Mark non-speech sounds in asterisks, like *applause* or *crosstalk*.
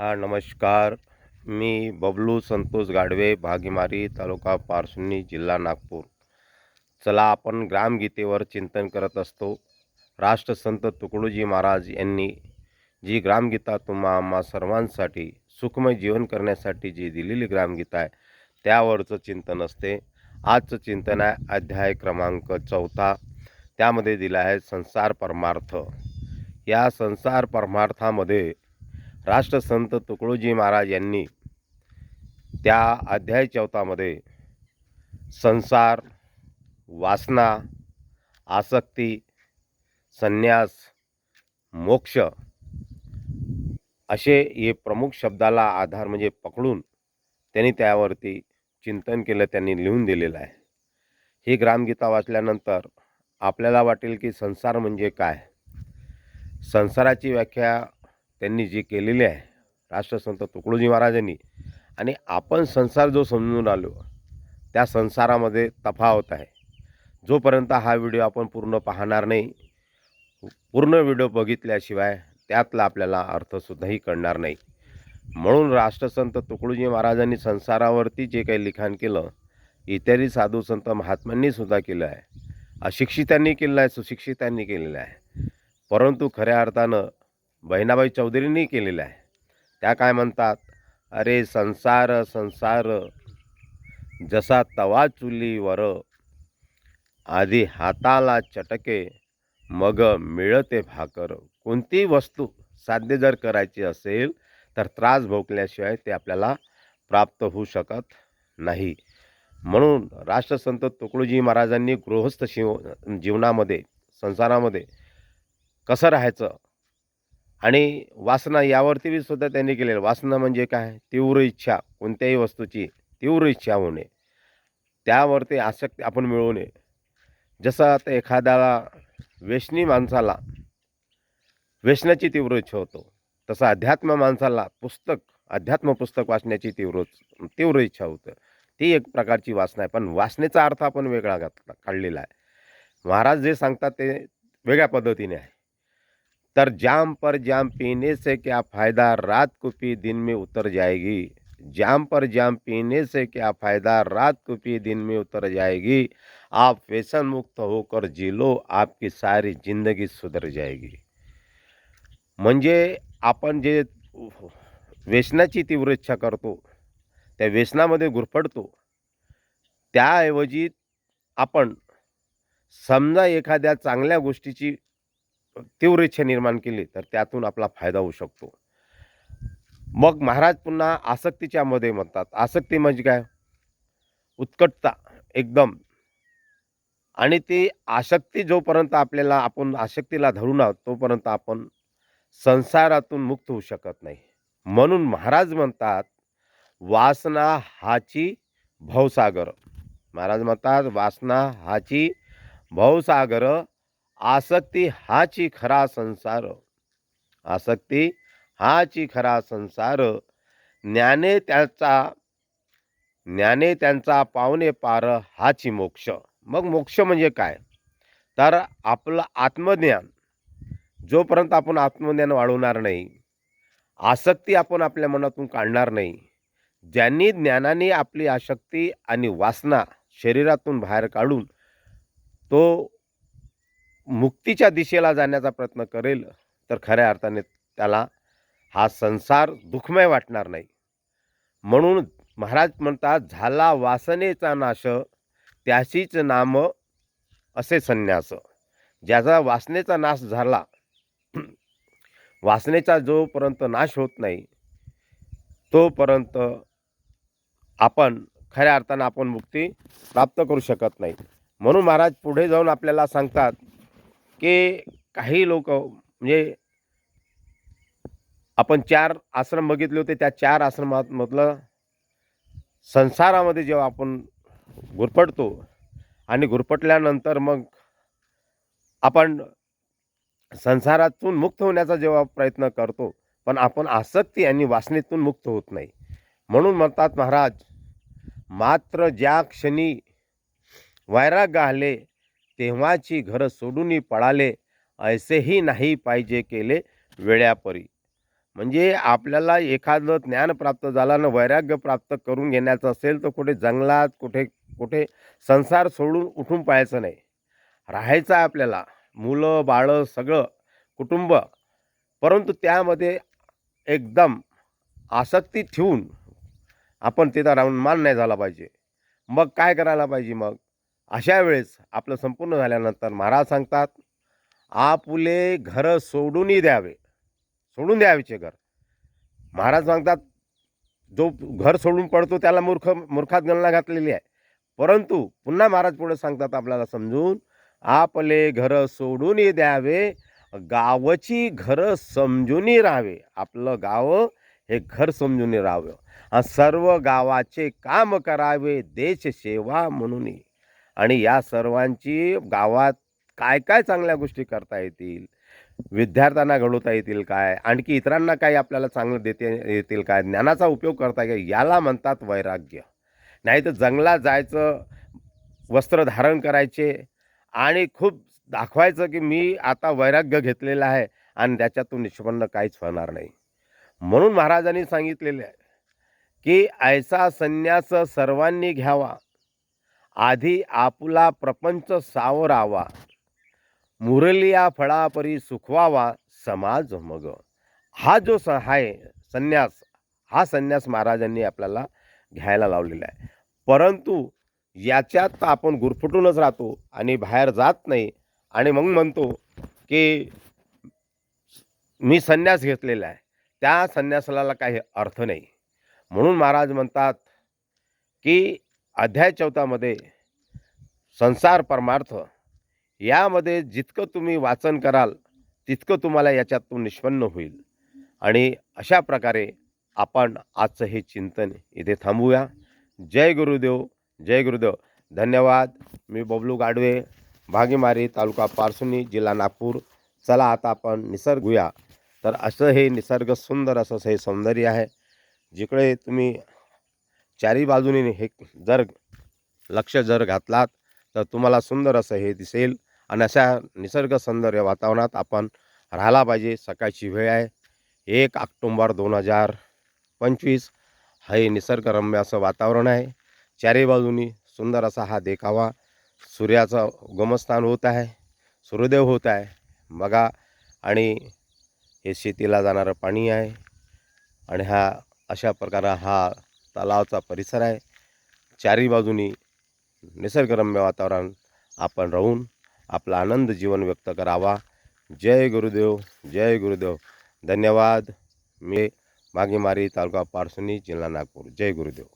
हा नमस्कार. मी बबलू संतोष गाडवे भागीमारी तालुका पारसुनी जिल्हा नागपूर. चला आपण ग्रामगीतेवर चिंतन करत असतो. राष्ट्रसंत तुकडोजी महाराज यांनी जी ग्रामगीता तुम्हा आम्हा सर्वांसाठी सुखमय जीवन करण्यासाठी जी दिलेली ग्रामगीता आहे त्यावरचं चिंतन असते. आजचं चिंतन आहे अध्याय क्रमांक चौथा. त्यामध्ये दिला आहे संसार परमार्थ. या संसार परमार्थामध्ये राष्ट्रसंत तुकडोजी महाराज यांनी त्या अध्याय चौथामध्ये संसार वासना आसक्ती संन्यास मोक्ष असे हे प्रमुख शब्दाला आधार म्हणजे पकडून त्यांनी त्यावरती चिंतन केलं त्यांनी लिहून दिलेलं आहे. ही ग्रामगीता वाचल्यानंतर आपल्याला वाटेल की संसार म्हणजे काय? संसाराची व्याख्या त्यांनी जी केलेली आहे राष्ट्रसंत तुकडोजी महाराजांनी. आणि आपण संसार जो समजून आलो त्या संसारामध्ये तफावत आहे. जोपर्यंत हा व्हिडिओ आपण पूर्ण पाहणार नाही पूर्ण व्हिडिओ बघितल्याशिवाय त्यातला आपल्याला अर्थसुद्धाही कळणार नाही. म्हणून राष्ट्रसंत तुकडोजी महाराजांनी संसारावरती जे काही लिखाण केलं इत्यादी साधू संत महात्म्यांनीसुद्धा केलं आहे. अशिक्षितांनी केलं आहे सुशिक्षितांनी केलेलं आहे. परंतु खऱ्या अर्थानं बहिणाबाई चौधरींनी केलेलं आहे. त्या काय म्हणतात? अरे संसार संसार जसा तवा चुलीवर आधी हाताला चटके मग मिळते भाकर. कोणतीही वस्तू साध्य जर करायची असेल तर त्रास भोगल्याशिवाय ते आपल्याला प्राप्त होऊ शकत नाही. म्हणून राष्ट्रसंत तुकडोजी महाराजांनी गृहस्थ शिव जीवनामध्ये संसारामध्ये कसं राहायचं? आणि वासना यावरती बी सुद्धा त्यांनी केलेलं वासना म्हणजे काय? तीव्र इच्छा. कोणत्याही वस्तूची तीव्र इच्छा होणे त्यावरती आसक्ती आपण मिळवणे नये. जसं आता एखाद्याला व्यसनी माणसाला व्यसनाची तीव्र इच्छा होतो. तसं अध्यात्म माणसाला पुस्तक अध्यात्म पुस्तक वाचण्याची तीव्र तीव्र इच्छा होतं. ती एक प्रकारची वासना आहे. पण वासनेचा अर्थ आपण वेगळा घातला काढलेला आहे. महाराज जे सांगतात ते वेगळ्या पद्धतीने आहे. तर जाम पर जाम पीने से क्या फ़ायदा रात को पी दिन में उतर जाएगी? जाम पर जाम पीने से क्या फ़ायदा रात को पी दिन में उतर जाएगी? आप व्यसन मुक्त होकर जी लो आपकी सारी जिंदगी सुधर जाएगी। म्हणजे आपण जे व्यसनाची तीव्र इच्छा करतो त्या व्यसनामध्ये गुरफडतो त्याऐवजी आपण समजा एखाद्या चांगल्या गोष्टीची तीव्र इच्छा निर्माण केली तर त्यातून आपला फायदा होऊ शकतो. मग महाराज पुन्हा आसक्तीच्या मध्ये म्हणतात. आसक्ती म्हणजे काय? उत्कटता एकदम. आणि ती आसक्ती जोपर्यंत आपल्याला आपण आसक्तीला धरून आहोत तोपर्यंत आपण संसारातून मुक्त होऊ शकत नाही. म्हणून महाराज म्हणतात वासना हाची भवसागर. महाराज म्हणतात वासना हाची भवसागर आसक्ती हाची खरा संसार. आसक्ती हाची खरा संसार. ज्ञाने त्याचा ज्ञाने त्यांचा पावणे पार हाची मोक्ष. मग मोक्ष म्हणजे काय? तर आपलं आत्मज्ञान. जोपर्यंत आपण आत्मज्ञान वाढवणार नाही आसक्ती आपण आपल्या मनातून काढणार नाही ज्यांनी ज्ञानाने आपली आसक्ती आणि वासना शरीरातून बाहेर काढून तो मुक्तीच्या दिशेला जाण्याचा प्रयत्न करेल तर खऱ्या अर्थाने त्याला हा संसार दुःखमय वाटणार नाही. म्हणून महाराज म्हणतात झाला वासनेचा नाश त्याशीच नाम असे संन्यास. ज्याचा वासनेचा नाश झाला *clears throat* वासनेचा जोपर्यंत नाश होत नाही तोपर्यंत आपण खऱ्या अर्थानं आपण मुक्ती प्राप्त करू शकत नाही. म्हणून महाराज पुढे जाऊन आपल्याला सांगतात की काही लोक म्हणजे आपण चार आश्रम बघितले होते त्या चार आश्रमामधलं संसारामध्ये जेव्हा आपण गुरपटतो आणि गुरपटल्यानंतर मग आपण संसारातून मुक्त होण्याचा जेव्हा प्रयत्न करतो पण आपण आसक्ती आणि वासनेतून मुक्त होत नाही. म्हणून म्हणतात महाराज मात्र ज्या क्षणी वैराग्य आले तेव्हाची घरं सोडून पळाले ऐसेही नाही पाहिजे केले वेळ्यापरी. म्हणजे आपल्याला एखादं ज्ञान प्राप्त झालं आणि वैराग्य प्राप्त करून घेण्याचं असेल तर कुठे जंगलात कुठे कुठे संसार सोडून उठून पाहायचं नाही. राहायचं आहे आपल्याला मुलं बाळं सगळं कुटुंब. परंतु त्यामध्ये एकदम आसक्ती ठेवून आपण तिथं राहून मान नाही झाला पाहिजे. मग काय करायला पाहिजे मग? अशा वेळेस आपलं संपूर्ण झाल्यानंतर महाराज सांगतात आपुले घर सोडूनही द्यावे सोडून द्यावेचे घर. महाराज सांगतात जो घर सोडून पडतो त्याला मूर्ख मूर्खात गणना घातलेली आहे. परंतु पुन्हा महाराज पुढे सांगतात आपल्याला समजून आपले घर सोडूनही द्यावे गावची घरं समजूनही राहावे आपलं गाव हे घर समजूनही राहावं. सर्व गावाचे काम करावे देश सेवा म्हणूनही. आणि या सर्वांची गावात काय काय चांगल्या गोष्टी करता येतील? विद्यार्थ्यांना घडवता येतील काय? आणखी इतरांना काही आपल्याला चांगलं देते येतील काय? ज्ञानाचा उपयोग करता येईल याला म्हणतात वैराग्य. नाही तर जंगलात जायचं वस्त्र धारण करायचे आणि खूप दाखवायचं की मी आता वैराग्य घेतलेलं आहे आणि त्याच्यातून निष्पन्न काहीच होणार नाही. म्हणून महाराजांनी सांगितलेले आहे की ऐसा संन्यास सर्वांनी घ्यावा. आधी आपला प्रपंच सावरावा. मुरलिया फळापरी सुखवावा समाज मग. हा जो स आहे संन्यास हा संन्यास महाराजांनी आपल्याला घ्यायला लावलेला आहे. परंतु याच्यात तर आपण गुरफटूनच राहतो आणि बाहेर जात नाही आणि मग म्हणतो की मी संन्यास घेतलेला आहे. त्या संन्यासाला काही अर्थ नाही. म्हणून महाराज म्हणतात की अध्याय चौथामध्ये संसार परमार्थ. यामध्ये जितकं तुम्ही वाचन कराल तितकं तुम्हाला याच्यातून निष्पन्न होईल. आणि अशा प्रकारे आपण आजचं हे चिंतन इथे थांबूया. जय गुरुदेव जय गुरुदेव. धन्यवाद. मी बबलू गाडवे भागीमारी तालुका पारसुनी जिल्हा नागपूर. चला आता आपण निसर्गूया तर असं हे निसर्ग सुंदर असं हे सौंदर्य आहे. जिकडे तुम्ही चारी बाजूने हे जर लक्ष जर घातलात तर तुम्हाला सुंदर असं हे दिसेल. आणि अशा निसर्ग सौंदर्य वातावरणात आपण राहायला पाहिजे. सकाळची वेळ आहे. एक ऑक्टोंबर दोन हजार पंचवीस. हे निसर्गरम्य असं वातावरण आहे. चारी बाजूनी सुंदर असा हा देखावा. सूर्याचं उगमस्थान होत आहे. सूर्योदय होत आहे. बघा. आणि हे शेतीला जाणारं पाणी आहे. आणि हा अशा प्रकारे हा तलावाचा परिसर आहे. चारी बाजूनी निसर्गरम्य वातावरण. आपण राहून आपला आनंद जीवन व्यक्त करावा. जय गुरुदेव जय गुरुदेव. धन्यवाद. मी मागीमारी तालुका पारसुनी जिल्हा नागपूर. जय गुरुदेव.